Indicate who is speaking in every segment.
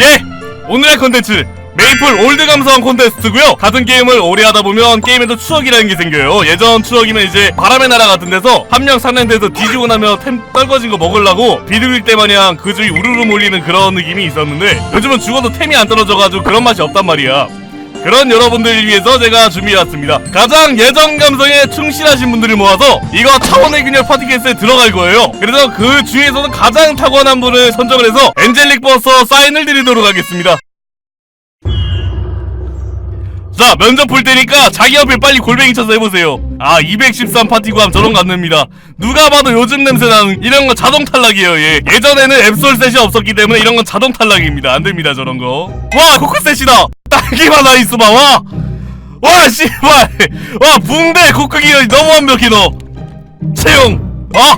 Speaker 1: 예! 오늘의 컨텐츠 메이플 올드 감성 콘테스트고요. 같은 게임을 오래 하다 보면 게임에도 추억이라는 게 생겨요. 예전 추억이면 이제 바람의 나라 같은 데서 한 명 상련돼서 뒤지고 나면 템 떨궈진 거 먹으려고 비둘기 때 마냥 그 주위 우르르 몰리는 그런 느낌이 있었는데 요즘은 죽어도 템이 안 떨어져가지고 그런 맛이 없단 말이야 그런 여러분들을 위해서 제가 준비해왔습니다. 가장 예전 감성에 충실하신 분들을 모아서 이거 차원의 균열 파티캐스트에 들어갈 거예요. 그래서 그 중에서는 가장 타고난 분을 선정을 해서 엔젤릭 버서 사인을 드리도록 하겠습니다. 자 면접 볼 때니까 자기 옆에 빨리 골뱅이 쳐서 해보세요 아 213 파티구함 저런 거안 냅니다 누가 봐도 요즘 냄새 나는 이런 거 자동 탈락이에요 예. 예전에는 앱솔셋이 없었기 때문에 이런 건 자동 탈락입니다 안 됩니다 저런 거와 코크셋이다 딸기만 나 있어 봐와! 와 씨발! 와 붕대 코크기가 너무 완벽해 너. 채용. 아,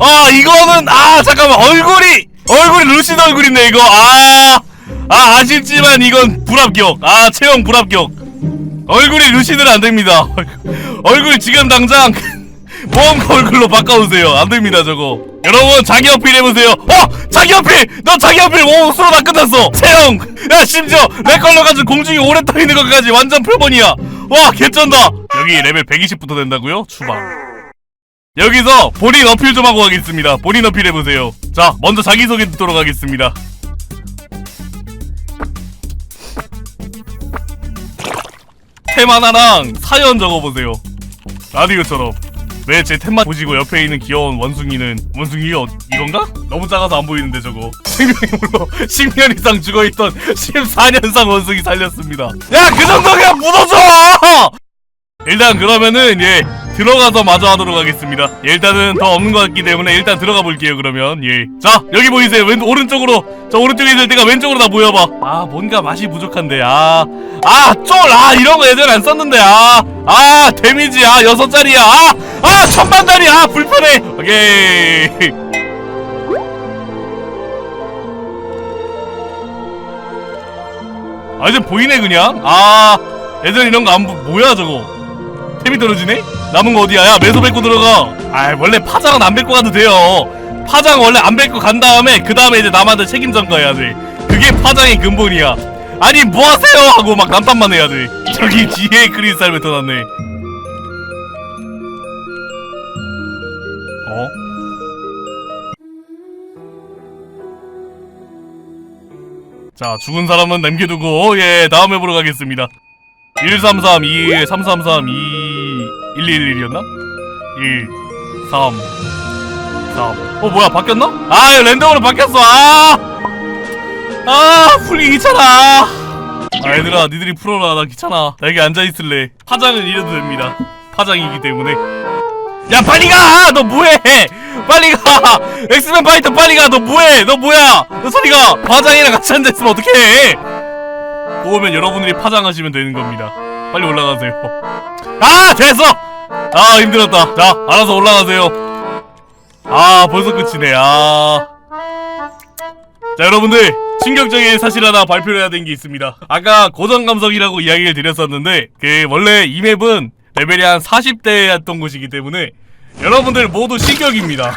Speaker 1: 아 이거는 아 잠깐만. 얼굴이 얼굴이 루시드 얼굴이네 이거. 아, 아 아쉽지만 이건 불합격. 아 채용 불합격. 얼굴이 루시드는 안 됩니다. 얼굴 지금 당장 모험가 얼굴로 바꿔오세요. 안 됩니다 저거. 여러분 자기 어필 해보세요. 어 자기 어필 너 자기 어필 오 수로 다 끝났어 채용 야 심지어 내 걸로 가지고 공중에 오래 떠 있는 것까지 완전 풀본이야 와 개쩐다 여기 레벨 120부터 된다고요 추방 여기서 본인 어필 좀 하고 가겠습니다. 본인 어필 해보세요. 자, 먼저 자기소개 듣도록 하겠습니다. 템 하나랑 사연 적어보세요. 라디오처럼. 왜 제 템만 보시고 옆에 있는 귀여운 원숭이는 원숭이가 어- 이건가? 너무 작아서 안 보이는데 저거 생명으로 10년 이상 죽어있던 14년상 원숭이 살렸습니다 야 그 정도 그냥 묻어줘! 일단 그러면은 예 들어가서 마저 하도록 하겠습니다. 예, 일단은 더 없는 것 같기 때문에 일단 들어가 볼게요. 그러면 예. 자 여기 보이세요? 왼 오른쪽으로 저 오른쪽에 있을 때가 왼쪽으로 다 모여봐. 아 뭔가 맛이 부족한데 아아쫄아 이런 거 예전에 안 썼는데 아아 데미지 아 여섯 짜리야 아아 천만 짜리 아 불편해. 오케이. 아 이제 보이네 그냥 아 예전 이런 거안 뭐야 저거 템이 떨어지네? 남은 거 어디야? 야 매소 뱉고 들어가. 아 원래 파장은 안 뱉고 가도 돼요. 파장 원래 안 뱉고 간 다음에 그 다음에 이제 남한테 책임 전가해야 돼. 그게 파장의 근본이야. 아니 뭐 하세요? 하고 막 남탓만 해야 돼. 저기 뒤에 크리스탈 뱉어놨네. 어? 자 죽은 사람은 남겨두고 예 다음에 보러 가겠습니다 133 2 333 2 111이었나? 1 3 3. 어 뭐야 바뀌었나? 아 랜덤으로 바뀌었어. 아. 아 풀기 귀찮아. 아 얘들아 니들이 풀어라 나 귀찮아. 나 여기 앉아 있을래. 파장은 이래도 됩니다. 파장이기 때문에. 야 빨리 가! 너 뭐해? 빨리 가! 엑스맨 파이터 빨리 가! 너 뭐해? 너 뭐야? 너 소리가 파장이랑 같이 앉아 있으면 어떡해? 오면 여러분들이 파장하시면 되는 겁니다. 빨리 올라가세요. 아 됐어. 아 힘들었다. 자 알아서 올라가세요. 아 벌써 끝이네. 아. 자 여러분들 충격적인 사실 하나 발표를 해야 되는 게 있습니다. 아까 고정 감성이라고 이야기를 드렸었는데 그 원래 이 맵은 레벨이 한 40대였던 곳이기 때문에 여러분들 모두 실격입니다.